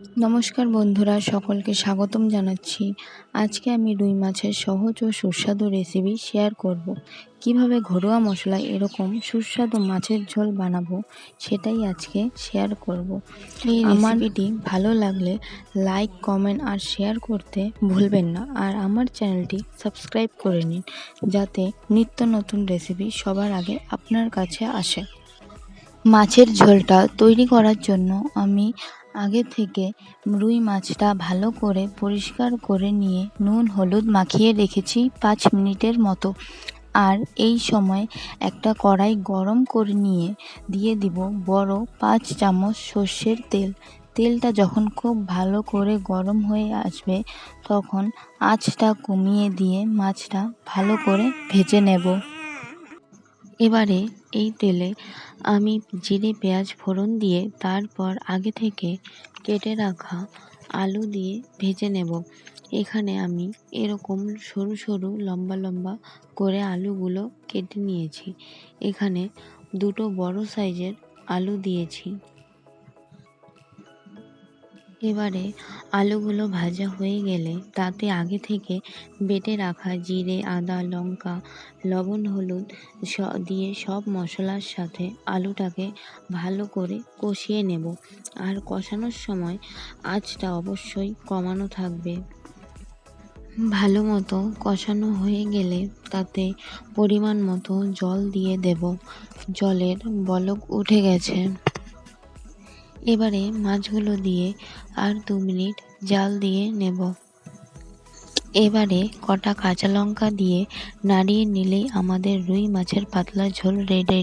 নমস্কার বন্ধুরা সকলকে স্বাগতম জানাচ্ছি আজকে আমি রুই মাছের সহজ ও সুস্বাদু রেসিপি শেয়ার করব। কীভাবে ঘরোয়া মশলায় এরকম সুস্বাদু মাছের ঝোল বানাবো সেটাই আজকে শেয়ার করব। এই রেসিপিটি ভালো লাগলে লাইক কমেন্ট আর শেয়ার করতে ভুলবেন না আর আমার চ্যানেলটি সাবস্ক্রাইব করে নিন যাতে নিত্য নতুন রেসিপি সবার আগে আপনার কাছে আসে মাছের ঝোলটা তৈরি করার জন্য আমি আগে থেকে রুই মাছটা ভালো করে পরিষ্কার করে নিয়ে নুন, হলুদ মাখিয়ে রেখেছি পাঁচ মিনিটের মতো। আর এই সময় একটা কড়াই গরম করে নিয়ে দিয়ে দিব বড় পাঁচ চামচ সর্ষের তেল। তেলটা যখন খুব ভালো করে গরম হয়ে আসবে, তখন আঁচটা কমিয়ে দিয়ে মাছটা ভালো করে ভেজে নেব। এবারে এই তেলে আমি জিরে, পেঁয়াজ ফোড়ন দিয়ে তারপর আগে থেকে কেটে রাখা আলু দিয়ে ভেজে নেব। এখানে আমি এরকম সরু সরু লম্বা লম্বা করে আলুগুলো কেটে নিয়েছি। এখানে দুটো বড় সাইজের আলু দিয়েছি। এবারে আলুগুলো ভাজা হয়ে গেলে তাতে আগে থেকে বেটে রাখা জিরে, আদা, লঙ্কা, লবণ, হলুদ দিয়ে সব মশলার সাথে আলুটাকে ভালো করে কষিয়ে নেব। আর কষানোর সময় আঁচটা অবশ্যই কমানো থাকবে। ভালো মতো কষানো হয়ে গেলে তাতে পরিমাণ মতো জল দিয়ে দেব। জলের বলক উঠে গেছে। এবারে মাছগুলো দিয়ে আর দু মিনিট জাল দিয়ে নেব। এবারে কটা কাঁচা লঙ্কা দিয়ে নাড়িয়ে নিলেই আমাদের রুই মাছের পাতলা ঝোল রেডি